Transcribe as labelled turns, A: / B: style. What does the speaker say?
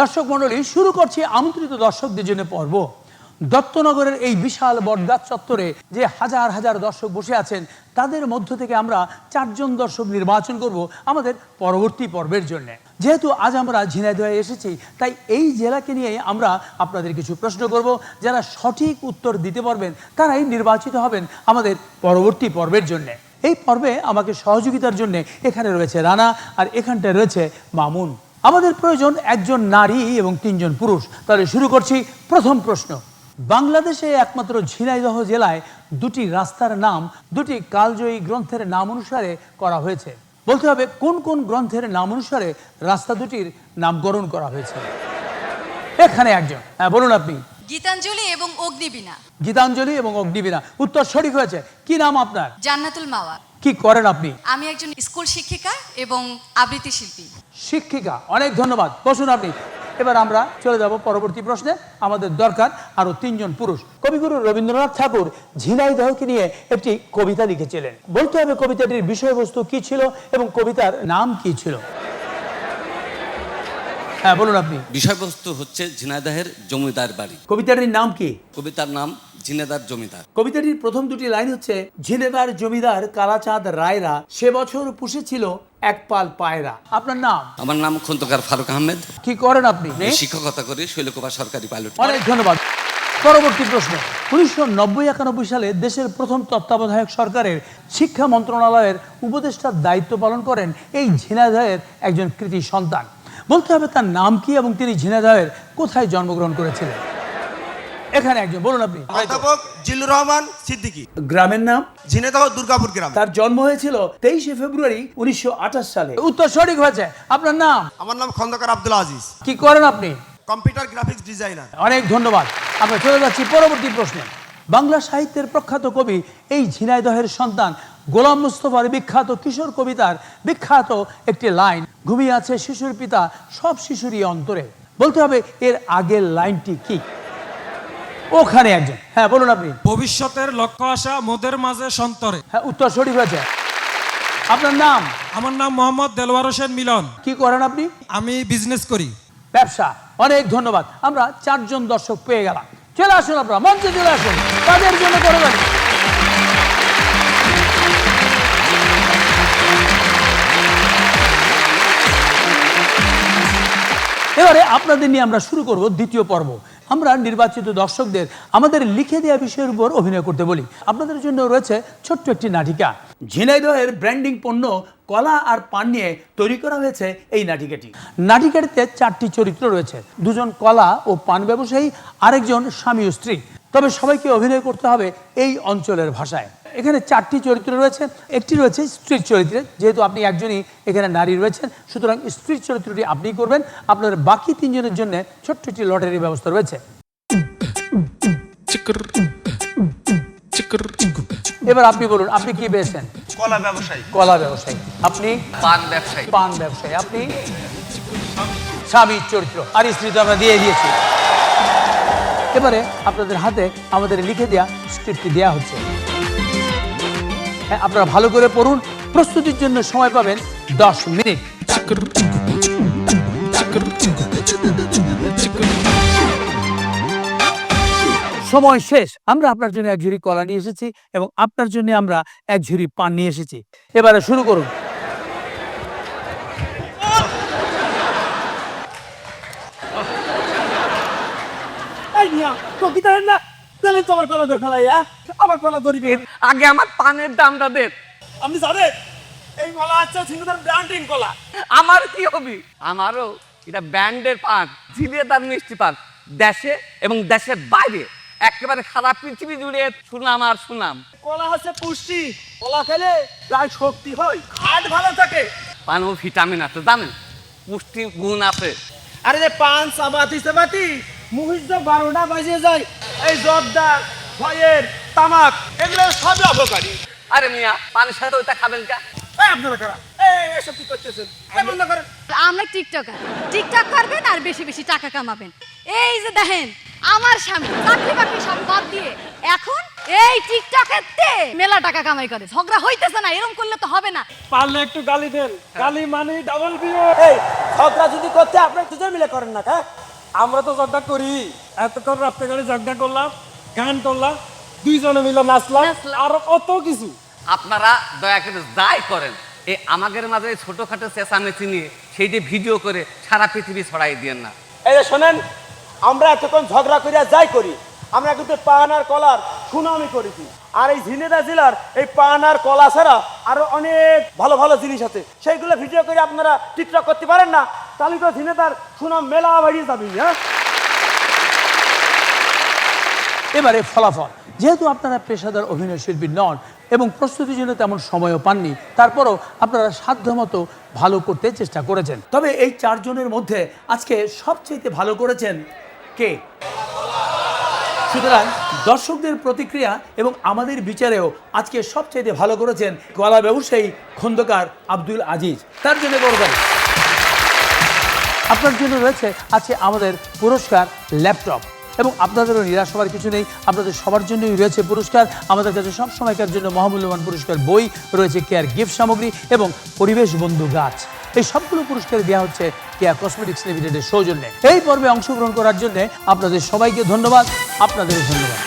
A: দর্শক মণ্ডলী, শুরু করছি আমন্ত্রিত দর্শকদের জন্য পর্ব। দত্তনগরের এই বিশাল বটগাছ চত্বরে যে হাজার হাজার দর্শক বসে আছেন, তাদের মধ্য থেকে আমরা চারজন দর্শক নির্বাচন করব আমাদের পরবর্তী পর্বের জন্য। যেহেতু আজ আমরা ঝিনাইদহে এসেছি, তাই এই জেলাকে নিয়ে আমরা আপনাদের কিছু প্রশ্ন করব। যারা সঠিক উত্তর দিতে পারবেন, তারাই নির্বাচিত হবেন আমাদের পরবর্তী পর্বের জন্য। এই পর্বে আমাকে সহযোগিতার জন্য এখানে রয়েছে রানা, আর এখানটায় রয়েছে মামুন। আমাদের প্রয়োজন একজন নারী এবং তিনজন পুরুষ। তাহলে শুরু করছি প্রথম প্রশ্ন। বাংলাদেশে একমাত্র ঝিনাইদহ জেলায় দুটি রাস্তার নাম, দুটি কালজয়ী গ্রন্থের নাম অনুসারে করা হয়েছে। বলতে হবে কোন কোন গ্রন্থের নাম অনুসারে রাস্তা দুটির নামকরণ করা হয়েছে। এখানে একজন। হ্যাঁ বলুন আপনি।
B: গীতাঞ্জলি এবং অগ্নিবীণা।
A: গীতাঞ্জলি এবং অগ্নিবীণা। উত্তর সঠিক হয়েছে। কি নাম আপনার?
B: জান্নাতুল মাওয়া
A: কি করেন আপনি?
B: আমি একজন স্কুল শিক্ষিকা এবং আবৃত্তি শিল্পী।
A: শিক্ষিকা। অনেক ধন্যবাদ। বসুন আপনি। এবার আমরা চলে যাব পরবর্তী প্রশ্নে। আমাদের দরকার আরও তিনজন পুরুষ। কবিগুরু রবীন্দ্রনাথ ঠাকুর ঝিনাইদহকে নিয়ে একটি কবিতা লিখেছিলেন। বলতে হবে কবিতাটির বিষয়বস্তু কি ছিল এবং কবিতার নাম কি ছিল? হ্যাঁ বলুন আপনি।
C: বিষয়বস্তু হচ্ছে ঝিনাইদহের জমিদার বাড়ি।
A: কবিতাটির নাম কি?
C: কবিতার নাম ঝিনেদার জমিদার।
A: কবিতাটির প্রথম দুটি লাইন হচ্ছে ঝিনেদার জমিদার কালাচাঁদ রায়রা সে বছর পুষেছিল এক পাল পায়রা। আপনার নাম?
C: আমার নাম খন্দকার ফারুক আহমেদ।
A: কি করেন আপনি?
C: শিক্ষকতা করি সরকারি পাইলট।
A: অনেক ধন্যবাদ। পরবর্তী প্রশ্ন। উনিশশো নব্বই একানব্বই সালে দেশের প্রথম তত্ত্বাবধায়ক সরকারের শিক্ষা মন্ত্রণালয়ের উপদেষ্টার দায়িত্ব পালন করেন এই ঝিনাইদহের একজন কৃতি সন্তান। বলতে হবে তার নাম কি এবং তিনি ঝিনাইদহের কোথায় জন্মগ্রহণ করেছিলেন? এখানে একজন বলুন আপনি।
D: অধ্যাপক জিল্লুর রহমান সিদ্দিকী।
A: গ্রামের নাম?
D: ঝিনেদহ দুর্গাপুর গ্রাম।
A: তার জন্ম হয়েছিল তেইশে ফেব্রুয়ারি উনিশশো আঠাশ সালে। উত্তর সঠিক হয়েছে। আপনার নাম?
D: আমার নাম খন্দকার আব্দুল আজিজ।
A: কি করেন আপনি?
D: Computer graphics designer.
A: অনেক ধন্যবাদ। আমরা চলে যাচ্ছি পরবর্তী প্রশ্নে। বাংলা সাহিত্যের প্রখ্যাত কবি এই ঝিনাইদহের সন্তান গোলাম মুস্তফার বিখ্যাত কিশোর কবিতার বিখ্যাত একটি লাইন। ঘুমিয়ে আছে শিশুর পিতা সব শিশুরই অন্তরে। বলতে হবে এর আগের লাইনটি কি? ওখানে একজন। হ্যাঁ বলুন আপনি।
E: ভবিষ্যতের লক্ষ্য আশা মোদের মাঝে সন্তরে।
A: হ্যাঁ উত্তর সঠিক হয়েছে। আপনার নাম?
E: আমার নাম মোহাম্মদ দেলওয়ার হোসেন মিলন।
A: কি করেন আপনি?
E: আমি বিজনেস করি।
A: ব্যবসা। অনেক ধন্যবাদ। আমরা চারজন দর্শক পেয়ে গেলাম। চলে আসুন আপনারা মঞ্চে চলে আসুন। তাদের জন্য করবেন এবারে আপনাদের নিয়ে আমরা শুরু করব দ্বিতীয় পর্ব। আমরা নির্বাচিত দর্শকদের আমাদের লিখে দেওয়া বিষয়ের উপর অভিনয় করতে বলি। আপনাদের জন্য রয়েছে ছোট্ট একটি নাটিকা। ঝিনাইদহের ব্র্যান্ডিং পণ্য কলা আর পান নিয়ে তৈরি করা হয়েছে এই নাটিকাটি। নাটিকাটিতে চারটি চরিত্র রয়েছে। দুজন কলা ও পান ব্যবসায়ী, আরেকজন স্বামী ও স্ত্রী। তবে সবাইকে অভিনয় করতে হবে এই অঞ্চলের ভাষায়। এখানে চারটি চরিত্র রয়েছে একটি রয়েছে স্ত্রীর চরিত্রে যেহেতু আপনি একজনই এখানে নারী রয়েছেন সুতরাং স্ত্রীর চরিত্রটি আপনি করবেন আপনার বাকি তিনজনের জন্য ছোট্ট একটি লটারির ব্যবস্থা রয়েছে। এবার আপনি বলুন আপনি কি পেয়েছেন?
D: কলা ব্যবসায়ী।
A: কলা ব্যবসায়ী। আপনি?
C: পান ব্যবসায়ী।
A: পান ব্যবসায়ী। আপনি? স্বামীর চরিত্র। আর স্ত্রী তো আমরা দিয়ে দিয়েছি। এবারে আপনাদের হাতে আমাদের লিখে দেওয়া স্ক্রিপ্টটি দেওয়া হচ্ছে। আপনারা ভালো করে পড়ুন। প্রস্তুতির জন্য সময় পাবেন দশ মিনিট। সময় শেষ। আমরা আপনার জন্য এক ঝুড়ি কলা নিয়ে এসেছি এবং আপনার জন্য আমরা এক ঝুড়ি পান নিয়ে এসেছি। এবারে শুরু করুন।
F: কবিতা তাহলে তো আমার কলা ইয়া আমার কলা ধরিবে।
G: আগে আমার পানের দামটা দেন
F: আপনি জানেন এই কলা আচ্ছা সিঙ্গুদার ব্র্যান্ডিং কলা।
G: আমার কি হবি? আমারও এটা ব্যান্ডের পান জিলিয়ে তার মিষ্টি পান। দেশে এবং দেশের বাইরে একেবারে সারা পৃথিবী জুড়ে সুনাম আর সুনাম।
F: কলা হচ্ছে পুষ্টি কলা খেলে প্রায় শক্তি হয় হার্ট ভালো থাকে।
G: পানও ভিটামিন আছে জানেন? পুষ্টি গুণ আছে।
F: আরে যে পান চাবাতি চাবাতি মুহিত বারোটা বাজে যায় এই জর্দা ভয়ের তামাক এগুলো সবই অপকারী।
G: আরে মিয়া পানের সাথে ওইটা খাবেন কা?
F: আপনারা কারা? এসব কি করতেছেন? বন্ধ করেন।
B: আমরা টিকটকার। টিকটক করবেন আর বেশি বেশি টাকা কামাবেন। এই যে দেখেন আমার স্বামী চাকরি বাকরি সব বাদ দিয়ে এখন এই টিকটকেতে মেলা টাকা কামাই করে। ঝগড়া হইতেছে না এরকম করলে তো হবে না।
E: পারলে একটু গালি দেন। গালি মানে ডাবল বিও
F: এই ঝগড়া যদি করতে আপনার দুজন মিলে করেন না হ্যাঁ?
E: আমরা তো জগদা করি। এতক্ষণ রাত্রে করে জগদা করলাম গান করলাম দুইজনে মিলে নাচলাম। আর কত কিছু।
G: আপনারা দয়া করে যাই করেন এই আমাদের মাঝে ছোটোখাটো চেঁচামেচি নিয়ে সেই যে ভিডিও করে সারা পৃথিবী ছড়াই দিয়েন না।
F: এই যে শোনেন আমরা এতক্ষণ ঝগড়া করিয়া যাই করি আমরা কিন্তু পান আর কলার সুনামি করেছি। আর এই ঝিনেদা জেলার এই পান আর কলা ছাড়া আরও অনেক ভালো ভালো জিনিস আছে। সেইগুলো ভিডিও করে আপনারা টিকটক করতে পারেন না তাহলে তো ঝিনেদার সুনাম মেলা বাড়িয়ে যাবি হ্যাঁ?
A: এবারে ফলাফল। যেহেতু আপনারা পেশাদার অভিনয় শিল্পী নন এবং প্রস্তুতির জন্য তেমন সময়ও পাননি, তারপরও আপনারা সাধ্যমতো ভালো করতে চেষ্টা করেছেন। তবে এই চারজনের মধ্যে আজকে সবচেয়ে ভালো করেছেন কে? সুতরাং দর্শকদের প্রতিক্রিয়া এবং আমাদের বিচারেও আজকে সবচেয়ে ভালো করেছেন কলা ব্যবসায়ী খন্দকার আব্দুল আজিজ। তার জন্য বড় আপনার জন্য রয়েছে আছে আমাদের পুরস্কার ল্যাপটপ। এবং আপনাদেরও নিরাশ হওয়ার কিছু নেই। আপনাদের সবার জন্যই রয়েছে পুরস্কার। আমাদের কাছে সব সময়কার জন্য মহামূল্যবান পুরস্কার বই, রয়েছে কেয়ার গিফট সামগ্রী এবং পরিবেশ বন্ধু গাছ। এই সবগুলো পুরস্কার দেওয়া হচ্ছে কেয়ার কসমেটিক্স লিমিটেডের সৌজন্যে। এই পর্বে অংশগ্রহণ করার জন্য আপনাদের সবাইকে ধন্যবাদ। আপনাদের ধন্যবাদ।